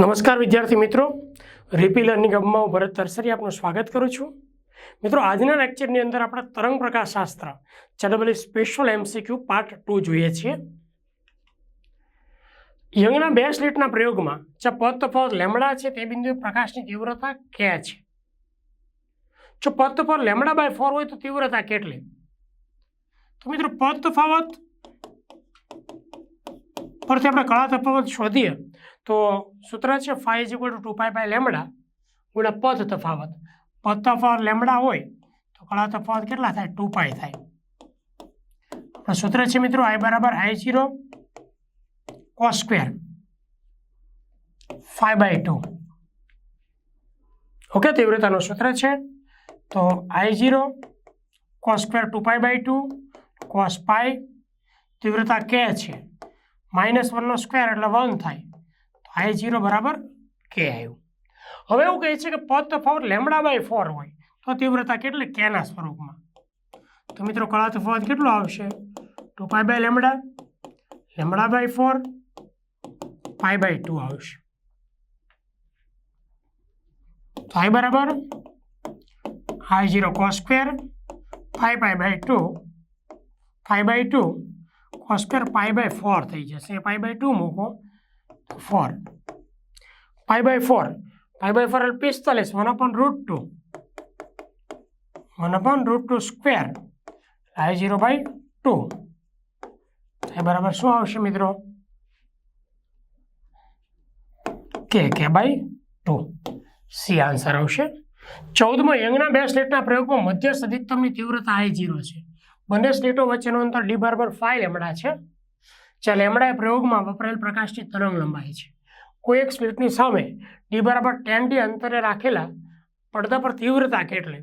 નમસ્કાર વિદ્યાર્થી મિત્રો. રીપી લર્નિંગ હબમાં હું ભરત તરસરી આપનું સ્વાગત કરું છું. મિત્રો, આજના લેક્ચરની અંદર આપણે તરંગ પ્રકાશ શાસ્ત્ર ચડબલી સ્પેશિયલ એમસીક્યુ પાર્ટ ટુ જોઈએ છીએ. યંગના બે સ્લીટના પ્રયોગમાં જે પદ તફાવત લેમડા છે, તે બિંદુએ પ્રકાશની તીવ્રતા ક્યાં છે? જો પદ તફાવત લેમડા બાય ફોર હોય તો તીવ્રતા કેટલી? તો મિત્રો, પદ તફાવત પરથી આપણે કળા તફાવત શોધીએ, તો સૂત્ર છે phi is equal to two pi by lambda ગુણ્યા પદ તફાવત. પદ તફાવત લેમડા હોય તો કળા તફાવત કેટલા થાય? ટુ પાઈ થાય. સૂત્ર છે મિત્રો આઈ બરાબર I zero cos square five by two okay તીવ્રતાનું સૂત્ર છે તો I zero cos square two pi by two cos pi તીવ્રતા કે છે? માઇનસ વનનો સ્ક્વેર એટલે વન થાય. તો આઈ જીરો બરાબર કે આવ્યું હવે એવું કહે છે કે પદ તફાવત લેમડા બાય ફોર હોય. તો તીવ્રતા કેટલી? કેના સ્વરૂપમાં. તો મિત્રો કળા તફાવત કેટલો આવશે? Two pi by lambda lambda by four. Pi by two આવશે. તો આઈ બરાબર? I zero cos square. Phi pi by two. Phi by two. Cos pi by four થઈ જશે. પાઈ બાય ટુ મૂકો. Four pi by four pi by four એટલે પિસ્તાલીસ. One upon root two one upon root two square I zero by two એ બરાબર શું આવશે મિત્રો? કે કે બાય ટુ સી આન્સર આવશે. ચૌદમાં યંગના બે સ્લેટના પ્રયોગમાં મધ્ય સદિત્તમની તીવ્રતા આઈ જીરો છે. બંને સ્લેટો વચ્ચેનું અંતર ડી બરાબર ફાઈ લેમડા છે. જ્યાં લેમડા એ પ્રયોગમાં વપરાયેલ પ્રકાશની તરંગ લંબાઈ છે. કોઈ એક સ્લિટની સામે ડી બરાબર ટેન ડી અંતરે રાખેલા પડદા પર તીવ્રતા કેટલી?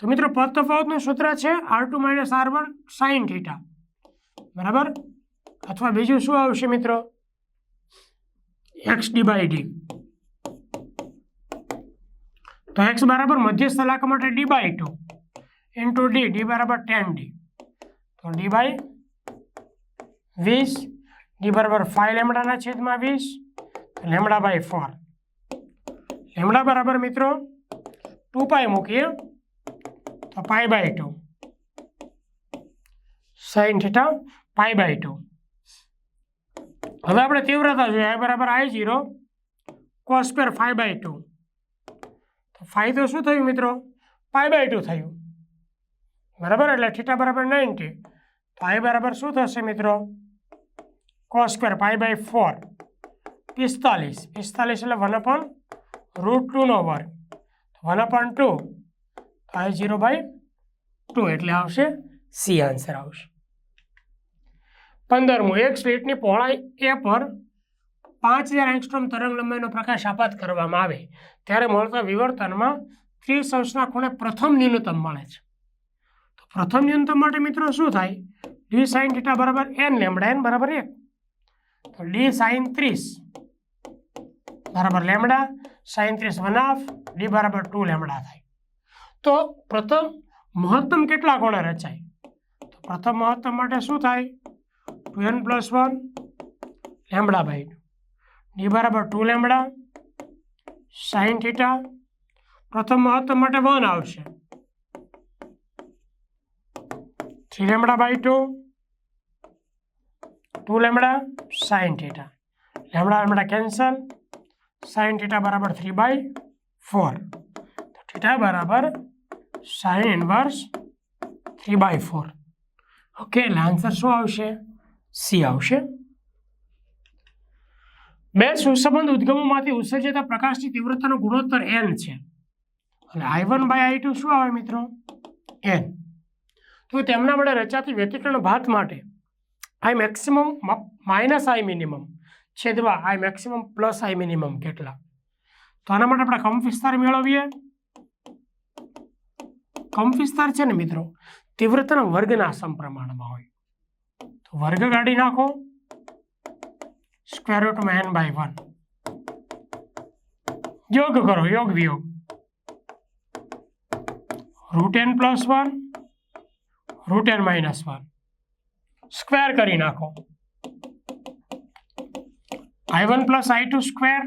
તો મિત્રો પદ તફાવતનું સૂત્ર છે R two minus R one sine theta. બરાબર? અથવા બીજું શું આવશે મિત્રો? X D by D. તો એક્સ બરાબર મધ્ય સલાક માટે D by two. Into D D બરાબર ટેન ડી. તો ડી બાય વીસ ડી બરાબર ફાઈવ લેમડાના છેદમાં વીસ લેમડા બાય ફોર. લેમડા બરાબર મિત્રો ટુ પાય મૂકીએ તો pi by two. Sine theta pi by two. હવે આપણે તીવ્રતા જોઈએ. આઈ બરાબર I zero cos square five by two. તો ફાઈવ તો શું થયું મિત્રો? પાય બાય ટુ થયું. બરાબર? એટલે થીટા બરાબર નાઇન્ટી. આઈ બરાબર શું થશે મિત્રો? Cos square pi by four. પિસ્તાલીસ. પિસ્તાલીસ એટલે વન અપોન રૂટ ટુનો વર્ગ. One upon two five zero by two એટલે આવશે સી આન્સર આવશે. પંદરમું. એક સ્લીટની પહોળાઈ એ પર પાંચ હજાર એંગસ્ટ્રોમ તરંગ લંબાઈનો પ્રકાશ આપાત કરવામાં આવે. ત્યારે મળતા વિવર્તનમાં ત્રીસ અંશના ખૂણે પ્રથમ ન્યૂનતમ મળે છે. પ્રથમ ન્યૂનતમ માટે મિત્રો શું થાય? ડી સાઇન થીટા બરાબર એન લેમડા એન બરાબર એક. તો ડી સાઇન ત્રીસ બરાબર લેમડા સાઇન ત્રીસ વન હાફ ડી બરાબર ટુ લેમડા થાય. તો પ્રથમ મહત્તમ કેટલા કોણે રચાય? તો પ્રથમ મહત્તમ માટે શું થાય? Two N plus one lambda by D બરાબર ટુ લેમડા સાઇન થીટા પ્રથમ મહત્તમ માટે વન આવશે. Three lambda by two two lambda sine theta lambda lambda cancel sine theta બરાબર થ્રી બાય ફોર તો થીટા બરાબર sine inverse three by four okay એટલે answer શું આવશે? સી આવશે। બે સુસંબંધ ઉદ્ગમોમાંથી ઉત્સર્જતા પ્રકાશની તીવ્રતાનો ગુણોત્તર એન છે. અને આઈ વન બાય આઈ શું આવે મિત્રો? એન તો તેમના માટે રચાતી વ્યતિકરણ ભાત માટે I maximum minus I minimum છેદવા I maximum plus I minimum કેટલા? તો આના માટે આપણે કંપ વિસ્તાર મેળવીએ. કંપ વિસ્તાર છે ને મિત્રો, તીવ્રતાના વર્ગના સમપ્રમાણમાં હોય. તો વર્ગ કાઢી નાખો. સ્ક્વેર રૂટમાં એન બાય વન યોગ કરો, યોગ વિયોગ. Root N plus one root N minus one square કરી નાખો. I one plus I two square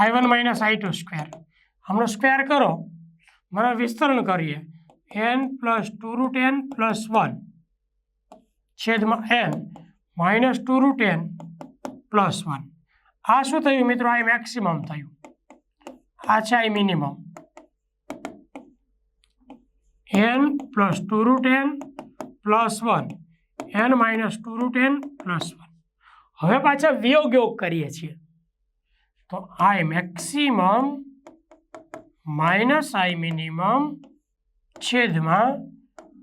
I one minus I two square હમણાં સ્ક્વેર કરો. મને વિસ્તરણ કરીએ. N plus two root N plus one છેદમાં N minus two root N plus one આ શું થયું મિત્રો? આ મેક્સિમમ થયું. આ છે આ minimum N plus two root N plus one N minus two root N plus one હવે પાછા વિયોગ યોગ કરીએ છીએ. તો I maximum minus I minimum છેદમાં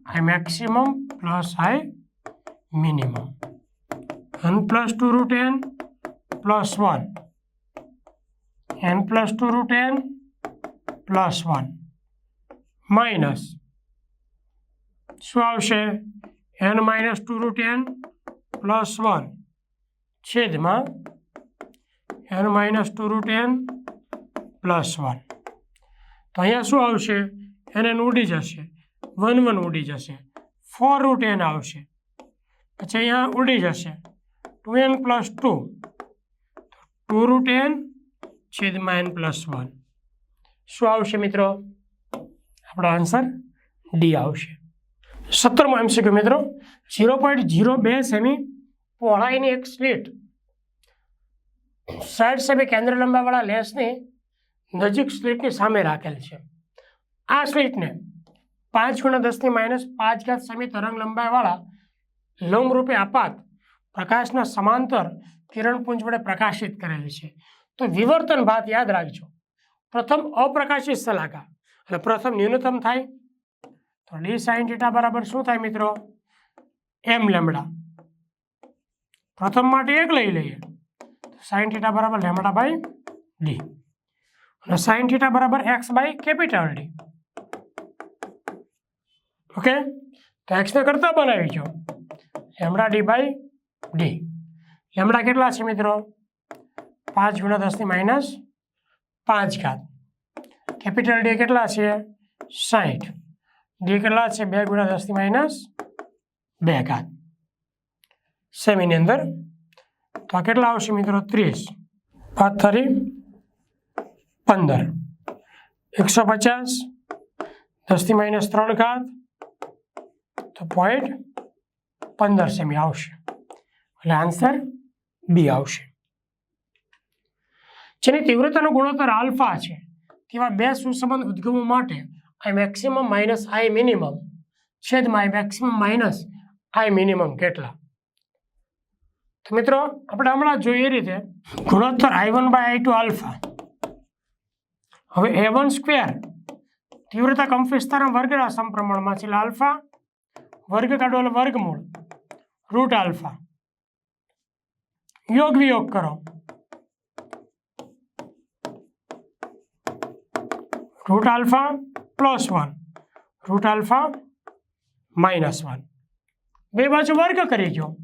I maximum plus I minimum N plus two root N plus one N plus two root N plus one minus શું આવશે? N minus two root N plus one છેદમાં N minus two root N plus one તો અહીંયા શું આવશે? N N ઉડી જશે. One one ઉડી જશે. ફોર રૂટ એન આવશે. પછી અહીંયા ઉડી જશે. Two N plus two two root N છેદમાં એન પ્લસ વન શું આવશે મિત્રો? આપણો આન્સર ડી આવશે. સત્તરમો એમસીક્યુ મિત્રો. ઝીરો પોઈન્ટ ઝીરો બે સેમી પહોળાઈની એક સ્લીટ સાઈડ સેમી કેન્દ્ર લંબાવાળા લેસની નજીક સ્લીટની સામે રાખેલ છે. આ સ્લીટને પાંચ ગુણા દસની માઇનસ પાંચ ઘાત સેમી તરંગ લંબાઈવાળા લંબરૂપે આપાત પ્રકાશના સમાંતર કિરણપુંજ વડે પ્રકાશિત કરેલ છે. તો વિવર્તન ભાત યાદ રાખજો. પ્રથમ અપ્રકાશિત સલાકા અને પ્રથમ ન્યૂનતમ થાય તો ડી સાઇન થીટા બરાબર શું થાય મિત્રો એમ લેમડા પ્રથમ માટે એક લઈ લઈએ સાઇન થીટા બરાબર લેમડા બાય ડી અને સાઇન થીટા બરાબર X by capital D okay તો એક્સને કરતા બનાવી જો lambda D by D lambda કેટલા છે મિત્રો પાંચ ગુણ્યા દસની માઇનસ પાંચ ઘાત કેપિટલ ડી કેટલા છે સાઠ ડી કેટલા છે બે ગુણ્યા દસથી માઇનસ બે ઘાત સેમીની અંદર તો આ કેટલા આવશે મિત્રો ત્રીસ પાંચ થરી પંદર એકસો પચાસ દસથી માઇનસ ત્રણ ઘાત તો પોઈન્ટ પંદર સેમી આવશે એટલે આન્સર બી આવશે જેની તીવ્રતાનો ગુણોત્તર આલ્ફા છે તેવા બે સુસંબંધ ઉદ્ગમો માટે I maximum minus I minimum છેદમાં I maximum minus I minimum કેટલા? તો મિત્રો, આપણે હમણાં જોઈએ રીતે ગુણોત્તર I one by I two alpha હવે એ વન સ્ક્વેર તીવ્રતા કંપ વિસ્તારના વર્ગના સમપ્રમાણમાં છે આલ્ફા વર્ગ કાઢો વર્ગમૂળ રૂટ આલ્ફા યોગ વિયોગ કરો. Root alpha plus one. Root alpha minus one. બે બાજુ વર્ગ કરી ગયો.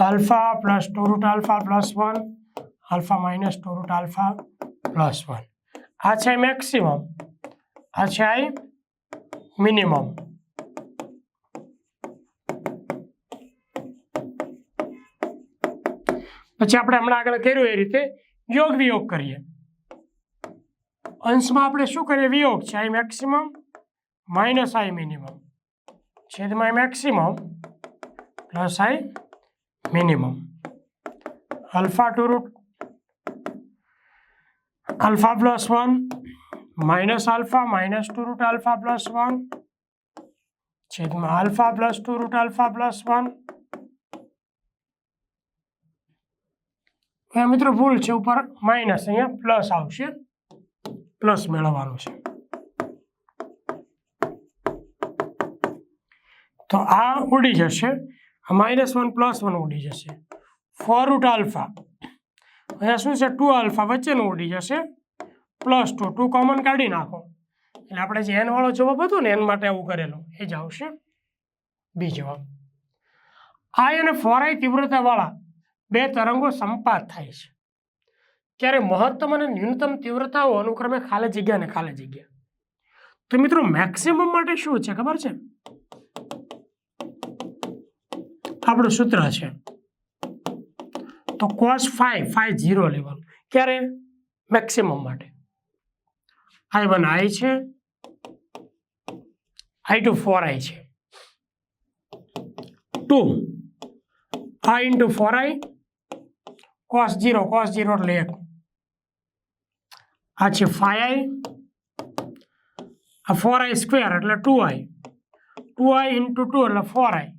Alpha plus two root alpha plus one. Alpha minus two root alpha plus one. આ છે મેક્સિમમ. આ છે આઈ મિનિમમ. પછી આપણે હમણાં આગળ કર્યું એ રીતે, યોગ વિયોગ કરીએ. અંશમાં આપણે શું કરીએ? વિયોગ છે. I maximum minus I minimum છેદમાં I maximum plus I minimum alpha two root alpha plus one minus alpha minus two root alpha plus one છેદમાં alpha plus two root alpha plus one અહીંયા મિત્રો ભૂલ છે ઉપર minus અહીંયા plus આવશે. Plus મેળવવાનું છે. તો આ ઉડી જશે. માઇનસ વન પ્લસ વન ઉડી જશે. ફોર રૂટ આલ્ફા અહીંયા શું છે? ટુ આલ્ફા વચ્ચેનું ઉડી જશે. પ્લસ ટુ ટુ કોમન કાઢી નાખો. એટલે આપણે જે એન વાળો જવાબ હતો ને એન માટે આવું કરેલું. એ જ આવશે. બી જવાબ આ અને ફોરાઈ તીવ્રતાવાળા. બે તરંગો સંપાત થાય છે. ત્યારે મહત્તમ અને ન્યૂનતમ તીવ્રતાઓ અનુક્રમે ખાલી જગ્યા અને ખાલી જગ્યા. તો મિત્રો મેક્સિમમ માટે શું છે ખબર છે? આપણું સૂત્ર છે. તો કોસ ફાઈવ ફાઈવ ઝીરો લેવાનું ક્યારે? મેક્સિમમ માટે. આઈ વન આઈ છે. આઈ ટુ ફોર આઈ છે. Two I into four I cos zero cos zero એટલે એક. આ છે ફાઈવ આઈ આ ફોર આઈ સ્ક્વેર એટલે two I two I into two એટલે four I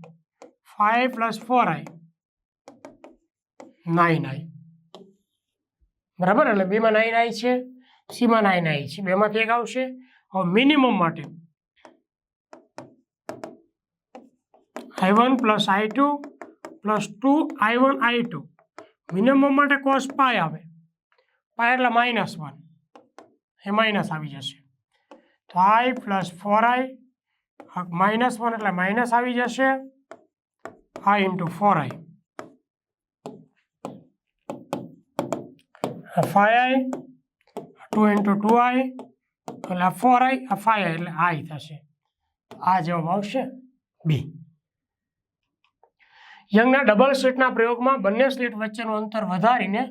five plus four I nine I બરાબર? એટલે બેમાં નાઇન આઈ છે, સીમાં નાઇન આઈ છે. બેમાંથી એક આવશે? હવે મિનિમમ માટે. I one plus I plus two I one I two minimum માટે કોસ પાય આવે. પાય એટલે માઇનસ વન એ માઇનસ આવી જશે. તો I plus four I minus one એટલે માઇનસ આવી જશે. I into four I phi I two into two I એટલે ફોર આઈ ફાઈ આઈ એટલે આઈ થશે. આ જવાબ આવશે બી યંગના ડબલ સ્લિટના પ્રયોગમાં બંને સ્લીટ વચ્ચેનું અંતર વધારીને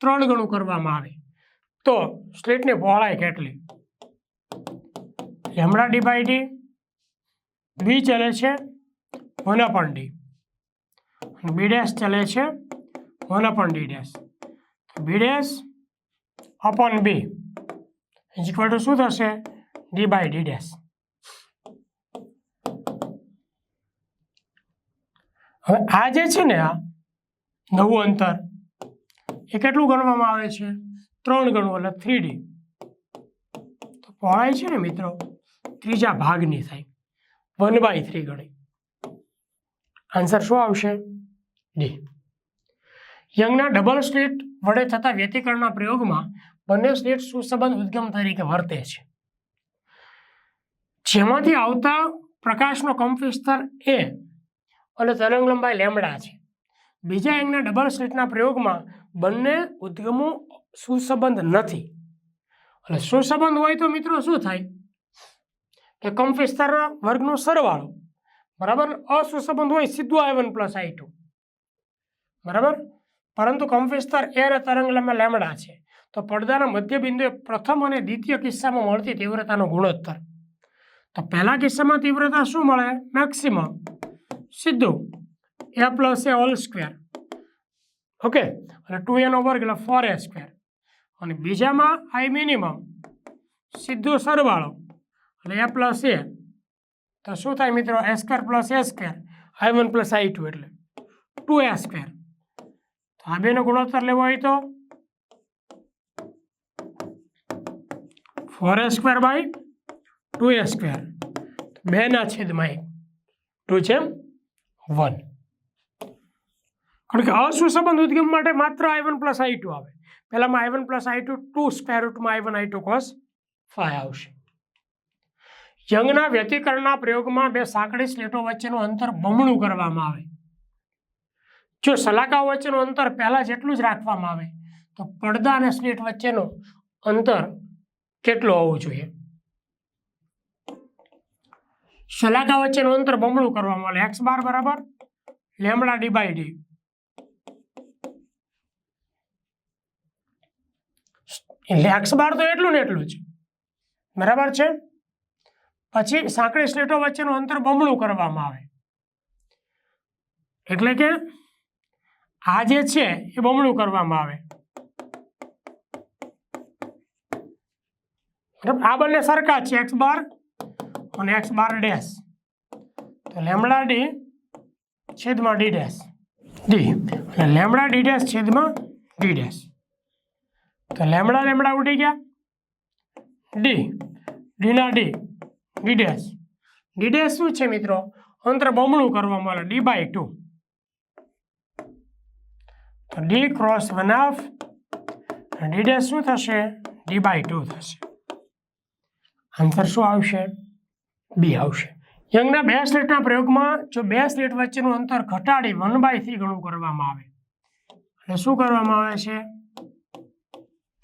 ત્રણ ગણું કરવામાં આવે. તો સ્લીટની પહોળાઈ કેટલી? Lambda D by D, B ચલે છે, વન ડી. બી ડેશ ચલે છે, one D dash. B dash upon B. Is equal to શું થશે? D by D dash. હવે આ જે છે ને આ, નવું અંતર, એ કેટલું ગણવામાં આવે છે? ત્રણ ગણું, એટલે થ્રી ડી તો પહોળાઈ છે ને મિત્રો, ત્રીજા ભાગની થાય. વન બાય થ્રી ગણી. આન્સર શું આવશે? ડી યંગના ડબલ સ્લિટ વડે થતા વ્યતિકરણના પ્રયોગમાં બંને સ્લિટ સુસંબંધ ઉદ્ગમ તરીકે વર્તે છે. જેમાંથી આવતા પ્રકાશનો કંપવિસ્તાર એ અને તરંગ લંબાઈ લેમડા છે. બીજા એંગના ડબલ સ્લિટના પ્રયોગમાં બંને ઉદ્ગમો સુસંબંધ નથી. એટલે સુસંબંધ હોય તો મિત્રો શું થાય? કે કંપવિસ્તારના વર્ગનો સરવાળો, બરાબર? અસુસંબંધ હોય સીધું I one plus I two બરાબર? પરંતુ કંપવિસ્તાર એ અને તરંગલંબા લેમડા છે. તો પડદાના મધ્ય બિંદુએ પ્રથમ અને દ્વિતીય કિસ્સામાં મળતી તીવ્રતાનો ગુણોત્તર. તો પહેલા કિસ્સામાં તીવ્રતા શું મળે? મેક્સિમમ સીધું. A plus A all square okay અને ટુ એનો વર્ગ એટલે ફોર એ સ્ક્વેર અને બીજામાં આઈ મિનિમમ સીધું સરવાળો. એટલે એ પ્લસ એ તો શું થાય મિત્રો? A square plus A square I one plus I two એટલે. ટુ એ સ્ક્વેર તો આ બેનો ગુણોત્તર લેવો હોય તો? Four A square by two A square બેના છેદમાં એક. ટુ છે વન. કારણ કે અસુસંબંધ ઉદ્ગમ માટે માત્ર I one plus I two આવે. પહેલામાં I one plus I two two square રૂટમાં I one I two cos phi આવશે. યંગના વ્યતિકરણના પ્રયોગમાં બે સાંકડી સ્લેટો વચ્ચેનું અંતર બમણું કરવામાં આવે. જો સલાકાઓ વચ્ચેનું અંતર પહેલાં જેટલું જ રાખવામાં આવે, તો પડદા અને સ્લેટ વચ્ચેનું અંતર કેટલું હોવું જોઈએ? સલાકા વચ્ચેનું અંતર બમણું કરવામાં આવે એક્સ બાર બરાબર? લેમડા ડી ડી એટલે એક્સ બાર તો એટલું ને એટલું જ. બરાબર છે? પછી સાંકડી સ્લેટો વચ્ચેનું અંતર બમણું કરવામાં આવે. એટલે કે આ જે છે એ બમણું કરવામાં આવે. આ બંને સરખા છે. એક્સ બાર અને એક્સ બાર ડેશ. તો લેમડા ડી છેદમાં ડી ડેશ. ડી. અને લેમડા ડી ડેશ છેદમાં ડી ડેશ. તો લેમડા લેમડા ઉડી ગયા. ડી. ડીના D. D dash. D dash શું છે મિત્રો? અંતર બમણું કરવામાં આવે ડી બાય ટુ. તો D cross one half. D dash શું થશે? ડી બાય ટુ થશે. આન્સર શું આવશે? બી આવશે. યંગના બે સ્લેટના પ્રયોગમાં જો બે સ્લેટ વચ્ચેનું અંતર ઘટાડી વન બાય થ્રી ગણું કરવામાં આવે, એટલે શું કરવામાં આવે છે?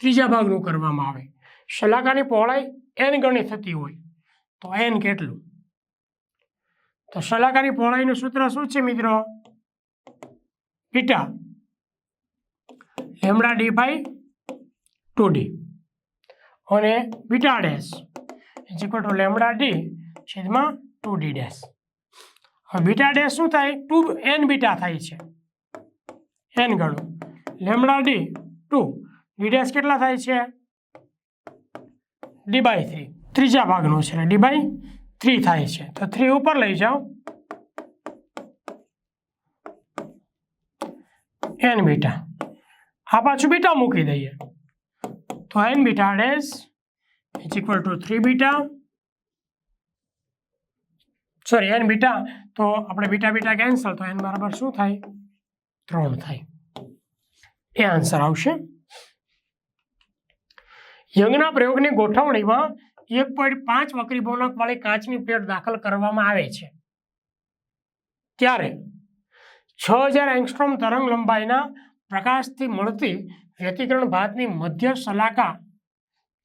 ત્રીજા ભાગનું કરવામાં આવે. શલાકાની પહોળાઈ એન ગણી થતી હોય, તો એન કેટલું? તો શલાકાની પહોળાઈનું સૂત્ર શું છે મિત્રો? Beta lambda D by two D. અને beta dash. Is equal to lambda D છેદમાં ટુ ડી ડેશ. હવે બીટા ડેશ શું થાય? ટુ એન બીટા થાય છે. એન ગણું. Lambda D two. D dash કેટલા થાય છે? D by three. ત્રીજા ભાગનું છે ડી બાય થ્રી થાય છે. તો થ્રી ઉપર લઈ જાઓ. N beta. આ પાછું બીટા મૂકી દઈએ. તો N beta dash is equal to three beta. Sorry N beta તો આપણે બીટા બીટા કેન્સલ તો એન બરાબર શું થાય? ત્રણ થાય. એ આન્સર આવશે. યંગના પ્રયોગની ગોઠવણીમાં એક પોઈન્ટ પાંચ વકરી બોલક વાળી કાચની પ્લેટ દાખલ કરવામાં આવે છે. ત્યારે છ હજાર એંગસ્ટ્રોમ તરંગ લંબાઈના પ્રકાશથી મળતી વ્યતિકરણ ભાતની મધ્ય સલાકા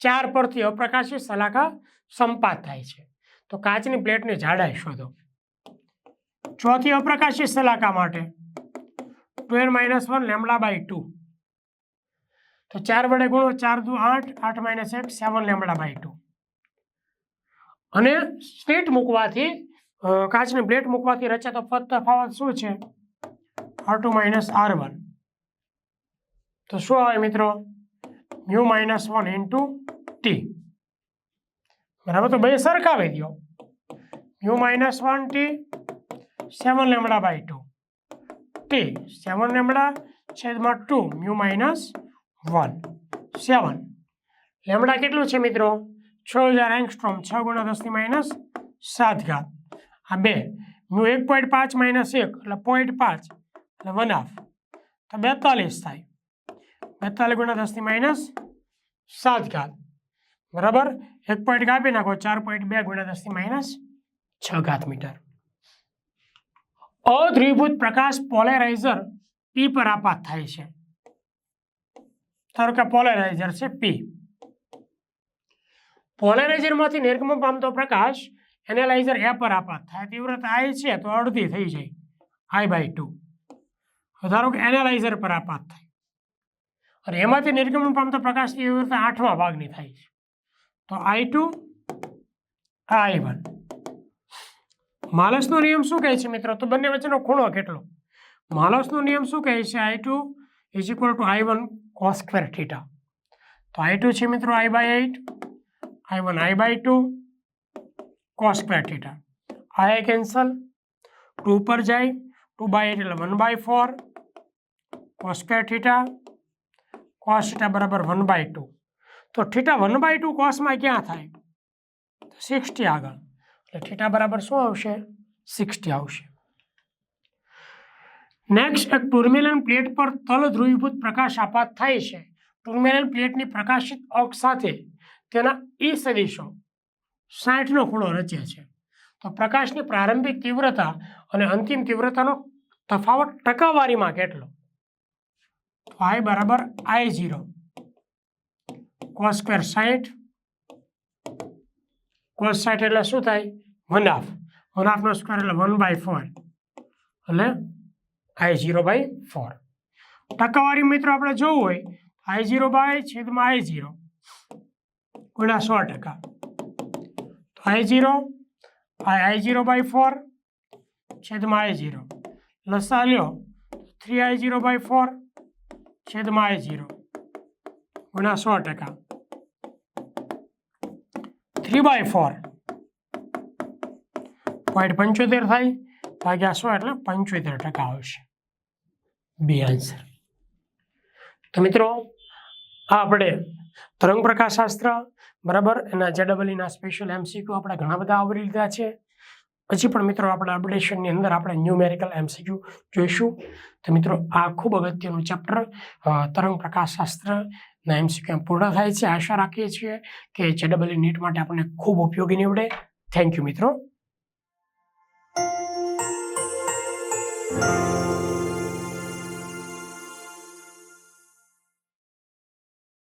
ચાર પરથી અપ્રકાશિત સલાકા સંપાત થાય છે. તો કાચની પ્લેટની જાડાઈ શોધો. ચોથી અપ્રકાશિત સલાકા માટે. Twelve minus one lambda by two. તો ચાર વડે ગુણો ચાર દુ આઠ આઠ માઇનસ એક, સેવન લેમડા બાય ટુ. અને સ્લીટ મૂકવાથી કાચની પ્લેટ મૂકવાથી રચાતો પદ તફાવત શું છે? R two minus R one. તો શું આવે મિત્રો? Mu minus one into T. બરાબર તો બે સરખાવી દો mu minus one T seven lambda by two T seven lambda છેદમાં two mu minus one seven lambda કેટલું છે મિત્રો? છ હજાર એંગસ્ટ્રોમ છ ગુણ્યા દસની માઇનસ સાત ઘાત. આ બે. મ્યુ એક પોઈન્ટ પાંચ માઇનસ એક, એટલે પોઈન્ટ પાંચ, એટલે વન હાફ તો બેતાલીસ થાય. બેતાલીસ ગુણ્યા દસની માઇનસ સાત ઘાત. બરાબર? એક પોઈન્ટ કાપી નાખો, ચાર પોઈન્ટ બે ગુણ્યા દસની માઇનસ છ ઘાત મીટર. અધ્રુવીભૂત પ્રકાશ પોલેરાઇઝર પી પર આપાત થાય છે. ધારો કે પોલેરાઇઝર છે પી પોલેરાઇઝરમાંથી નિર્ગમન પામતો પ્રકાશ એનાલાઇઝર એ પર આપાત થાય. તીવ્રતા આઈ છે તો અડધી થઈ જાય. આઈ બાય ટુ ધારો કે એનાલાઇઝર પર આપાત થાય. અને એમાંથી નિર્ગમન પામતો પ્રકાશની તીવ્રતા આઠમા ભાગની થાય છે. તો આઈ ટુ આઈ વન માલસનો નિયમ શું કહે છે મિત્રો? તો બંને વચ્ચેનો ખૂણો કેટલો? માલસનો નિયમ શું કહે છે? I two is equal to I one cos square theta તો આઈ ટુ છે મિત્રો I by eight I one I by two cos square theta આ કેન્સલ ટુ ઉપર જાય ટુ બાય એટ એટલે one by four cos square theta cos theta બરાબર one by two તો theta one by two કોસમાં ક્યાં થાય? Sixty આગળ. એટલે થીટા બરાબર શું આવશે? સિક્સટી આવશે. નેક્સ્ટ એક ટુર્મેલન પ્લેટ પર તલ ધ્રુવીભૂત પ્રકાશ આપાત થાય છે. ટુર્મેલન પ્લેટની પ્રકાશિત અક્ષ સાથે તેના ઈ સદીશો સાઠનો ખૂણો રચે છે. તો પ્રકાશની પ્રારંભિક તીવ્રતા અને અંતિમ તીવ્રતાનો તફાવત ટકાવારીમાં કેટલો? તો આઈ બરાબર આઈ ઝીરો કોસ સ્ક્વેર સાઠ કોસ સાઠ એટલે શું થાય? વન હાફ વન હાફનો સ્ક્વેર એટલે વન બાય ફોર એટલે આઈ ઝીરો બાય ફોર ટકાવારી મિત્રો આપણે જોવું હોય આઈ ઝીરો બાય છેદમાં આઈ ઝીરો ગુણ્યા સો ટકા. તો I zero I zero by four છેદમાં આઈ ઝીરો લસા લ્યો three I zero by four છેદમાં આઈ ઝીરો ગુણ્યા સો ટકા. Three by four. પોઈન્ટ પંચોતેર થાય, ભાગ્યા સો એટલે પંચોતેર ટકા આવશે. બી આન્સર તો મિત્રો, આ આપણે તરંગ પ્રકાશશાસ્ત્ર બરાબર? એના જેડબલીના સ્પેશિયલ એમસીક્યુ આપણે ઘણા બધા આવરી લીધા છે. પછી પણ મિત્રો, આપણે અપડેશનની અંદર આપણે ન્યુમેરિકલ એમસીક્યુ જોઈશું. તો મિત્રો, આ ખૂબ અગત્યનું ચેપ્ટર તરંગ પ્રકાશશાસ્ત્રના એમસીક્યુ પૂર્ણ થાય છે. આશા રાખીએ છીએ કે જેડબલઈ નીટ માટે આપણને ખૂબ ઉપયોગી નીવડે. થેન્ક યુ મિત્રો.